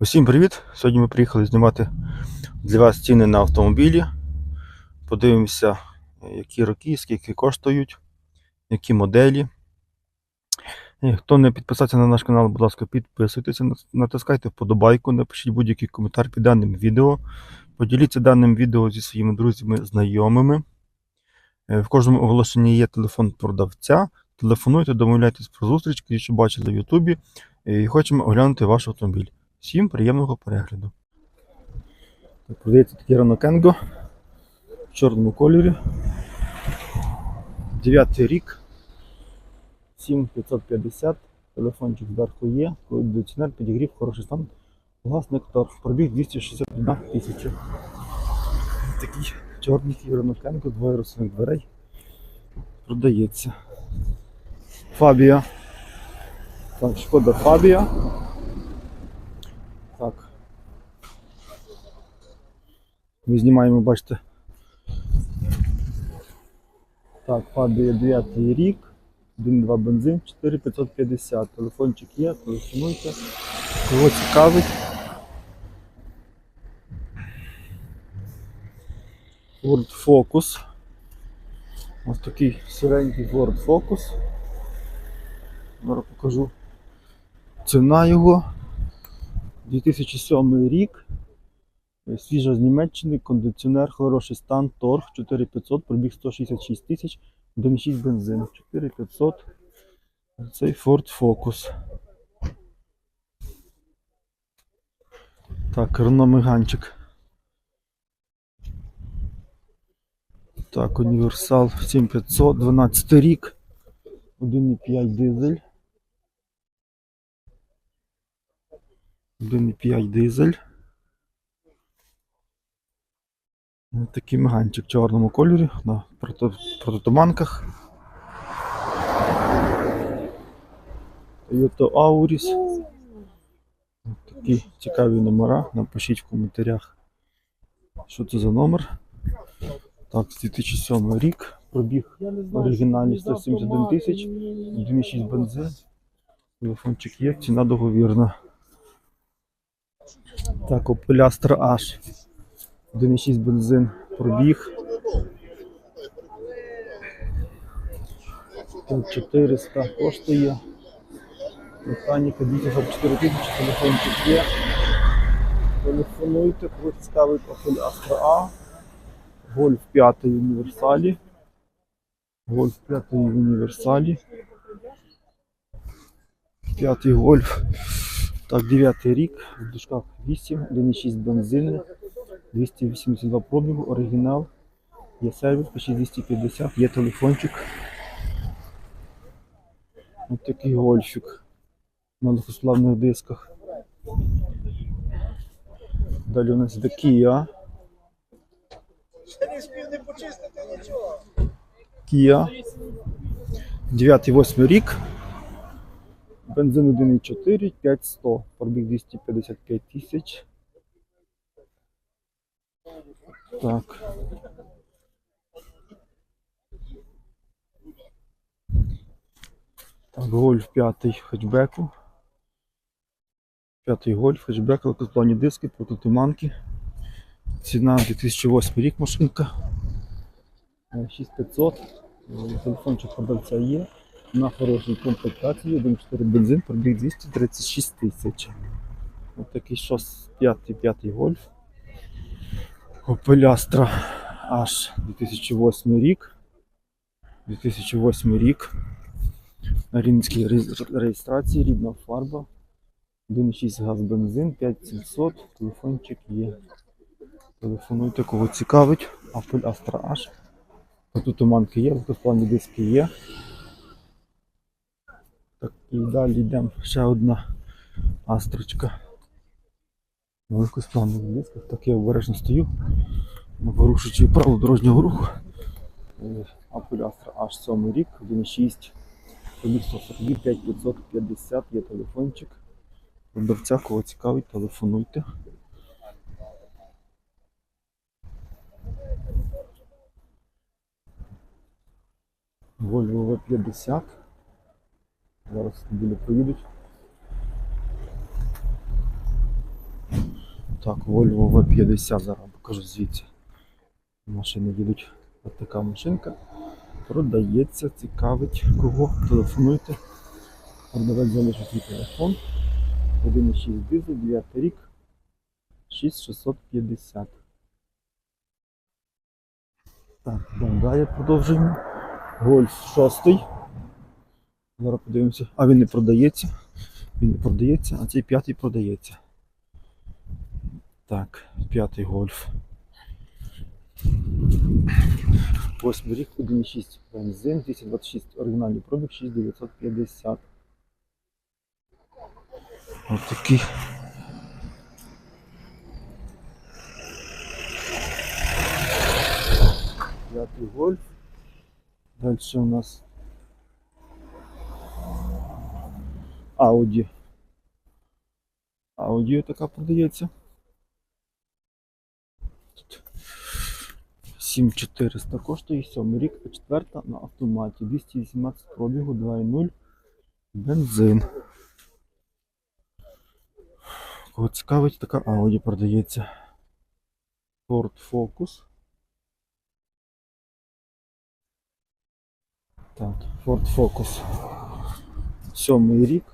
Усім привіт! Сьогодні ми приїхали знімати для вас ціни на автомобілі. Подивимося, які роки, скільки коштують, які моделі. І хто не підписався на наш канал, будь ласка, підписуйтеся, натискайте вподобайку, напишіть будь-який коментар під даним відео. Поділіться даним відео зі своїми друзями, знайомими. Е, В кожному оголошенні є телефон продавця. Телефонуйте, домовляйтесь про зустріч, які що бачили в Ютубі. І хочемо оглянути ваш автомобіль. Всім приємного перегляду. Так, продається такий Renault в чорному кольорі. Дев'ятий рік. 7550. Телефончик зверху є. Кондиціонер, підігрів, хороший стан. Власник тор. Пробіг 261 тисяча. Такий чорний Renault двоє розсувних дверей. Продається. Фабія. Так, шкода Фабія. Ми знімаємо, бачите. Так, Фабія 9 рік, 1-2 бензин, 4550. Телефончик є, телефонуйте. Кого цікавить. Ford Focus. Ось такий сиренький Ford Focus. Зараз покажу. Ціна його. 2007 рік. Свіжа з Німеччини, кондиціонер, хороший стан, торг 4500, пробіг 166 тисяч, 1,6 бензин. 4500. Цей Ford Focus. Так, Renault. Так, універсал 7500, 12 рік. 1,5 дизель. 1,5 дизель. Ось Такий меганчик в чорному кольорі на прототуманках. Toyota Auris. Такі цікаві номера. Напишіть в коментарях, що це за номер. Так, з 2007 рік. Пробіг оригінальний 171 тисяч, 1,6 бензин. Телефончик є, ціна договірна. Так, Opel Astra H. 1,6 бензин пробіг. 400 коштує. Механіка 244 тисячі, телефончик є. Телефонуйте, кого цікавить Opel Astra A. Гольф 5 універсалі. Гольф 5 універсалі. П'ятий гольф. Так, 9 рік, в дужках 8, 1,6 бензин, 282 пробігу, оригінал. Є сервіс по 250, є телефончик. Ось такий гольфік на легкославних дисках. Далі у нас Kia. Ще не спів не почистити нічого. Kia. 9-8 рік. Бензин 1,4, 5100, пробіг 255 тисяч. Так. Так, гольф 5 хетчбеку. П'ятий гольф, хетчбек, легкосплавні диски, прототуманки. Ціна 2008 рік машинка. Е, 6500. Е, Телефончик продавця є. На хорошій комплектації 1.4 бензин, пробіг 236 тисяч. Ось такий шос 5 5 гольф. Opel аж 2008 рік. 2008 рік. На Рівненській реєстрації, рідна фарба. 1.6 газ бензин, 5700, телефончик є. Телефонуйте, кого цікавить. Opel Astra H. Тут туманки є, легкосплавні диски є. Так, і далі йдемо ще одна астрочка. На легкосплавних дисках. Так я обережно стою. Порушуючи правил дорожнього руху. Astra H 7 рік, 1.6. Пробіг 142, 5550 є телефончик. Продавця, кого цікавить, телефонуйте. Volvo V50. Зараз біля поїдуть. Так, Volvo V50 зараз покажу звідси. Машини їдуть. Ось така машинка. Продається, цікавить кого. Телефонуйте. Продавець залишить свій телефон. 1,6 дизель, 9 рік. 6650. Так, далі продовжуємо. Гольф 6. Зараз подивимося. А він не продається. Він не продається, а цей п'ятий продається. Так, п'ятий гольф. Восьмий рік, 1,6 бензин, 226 оригінальний пробіг, 6950. Ось такий. П'ятий гольф. Далі у нас Audi. Audi така продається. 7400 коштує, 7 рік, а четверта на автоматі. 218 пробігу, 2.0 бензин. Кого цікавить, така Audi продається. Ford Focus. Так, Ford Focus. Сьомий рік,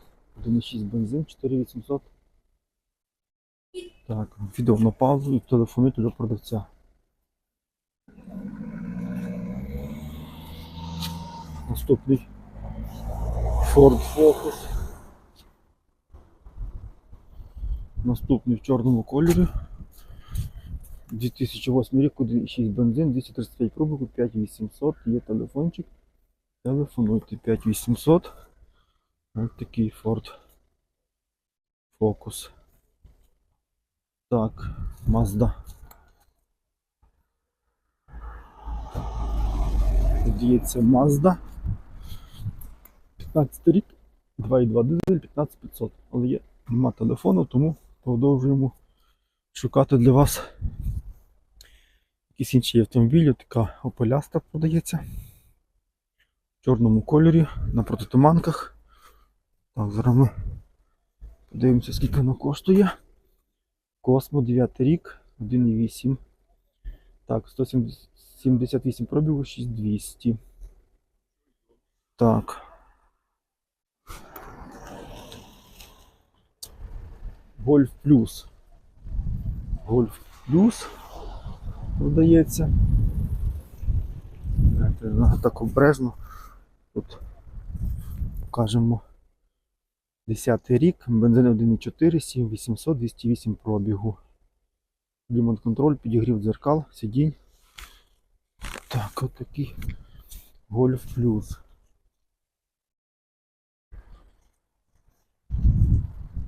1,6 бензин, 4800. Так, відео на паузу і телефонуйте до продавця. Наступний Ford Focus. Наступний в чорному кольорі. 2008 рік, 1,6 бензин, 235 пробігу, 5800, є телефончик. Телефонуйте 5800. Ось такий Ford Focus. Так, Mazda. Здається, Mazda. 15 рік, 2,2 дизель, 15500. Але є, нема телефону, тому продовжуємо шукати для вас якісь інші автомобілі. Така Opel продається. В чорному кольорі на протитуманках. Так, зараз ми подивимося, скільки воно коштує. Космо 9 рік, 1,8. Так, 178 пробігу, 6200. Так. Гольф плюс. Гольф плюс продається. Так обережно. Тут покажемо 10 рік, бензин 1,4, 7800, 208 пробігу. Клімат контроль, підігрів дзеркал, сидінь. Так, от такий Golf Plus.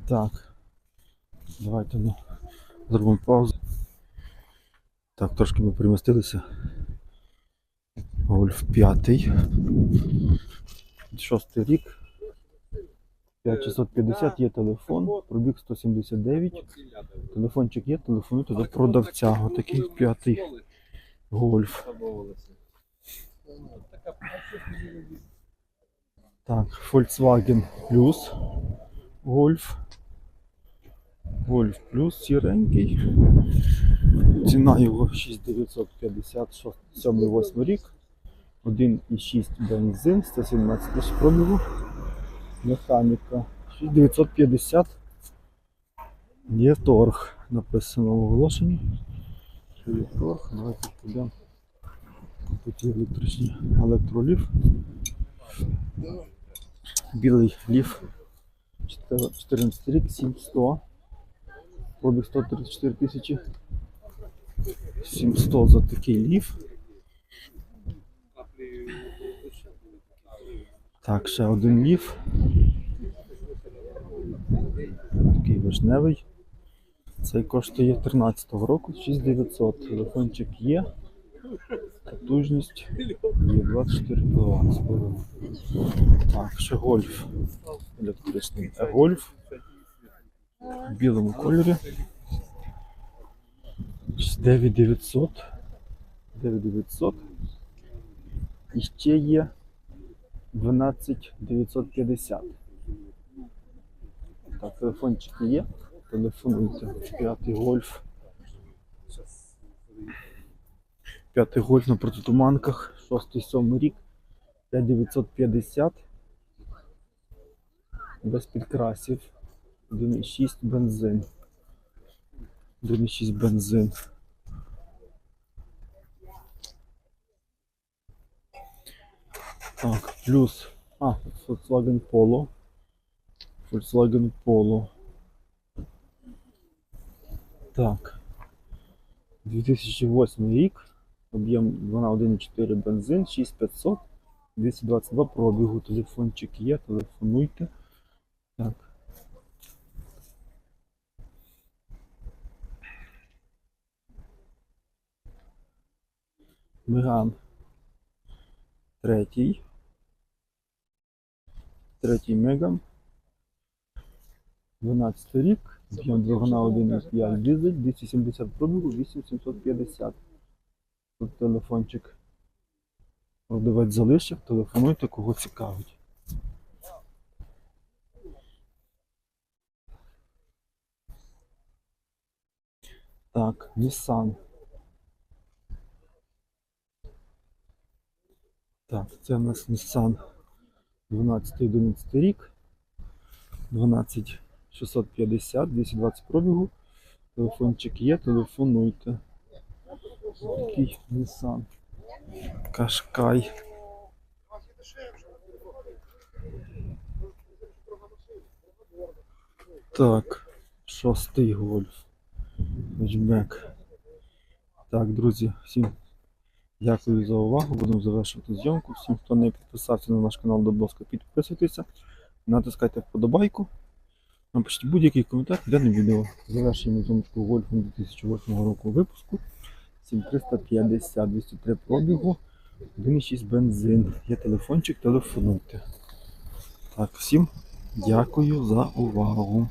Так. Давайте ну, зробимо паузу. Так, трошки ми перемістилися. Гольф 5. Шостий рік. 5650 є телефон, пробіг 179. Телефончик є, телефонуйте до продавця. Отакий п'ятий гольф. Так, Volkswagen Plus. Гольф. Гольф Плюс сіренький. Ціна його 6950, 7-8 рік. 1,6 бензин, 117 тисяч пробігу. Механіка 6950. Є торг. Написано в оголошенні. Є торг. Давайте підемо. Тут є електричний електроліф. Білий ліф. 14 рік, 7100. Пробіг 134 тисячі. 700 за такий ліф. Так, ще один ліф. Такий вишневий. Цей коштує 13-го року 6900. Телефончик є. Потужність є 24 кВт. Так, ще гольф. Електричний гольф. В білому кольорі. 9900. 9900. І ще є 12950. Так, телефончики є. Телефонуйте. П'ятий гольф. П'ятий гольф на протитуманках. Шостий, сьомий рік. 5950. Без підкрасів. 1,6 бензин. 1,6 бензин. Так, плюс. А, Volkswagen Polo. Volkswagen Polo. Так. 2008 рік. Об'єм 2,1,4 бензин, 6500, 222 пробігу. Телефончик є, телефонуйте. Так. Меган. Третій. Третій Меган. 12 рік. Об'єм двигуна 1,5 дизель, 270 пробігу, 8750. Тут телефончик. Продавець залишив, телефонуйте, кого цікавить. Так, Nissan. Так, це у нас Nissan 12-11 рік. 12650, 220 пробігу. Телефончик є, телефонуйте. Такий Nissan. Кашкай. Так, шостий гольф. Хетчбек. Так, друзі, всім дякую за увагу. Будемо завершувати зйомку. Всім, хто не підписався на наш канал, будь ласка, підписуйтеся. Натискайте вподобайку. Напишіть будь-який коментар під даним відео. Завершуємо зйомку гольфу 2008 року випуску. 7350, 203 пробігу, 1,6 бензин. Є телефончик, телефонуйте. Так, всім дякую за увагу.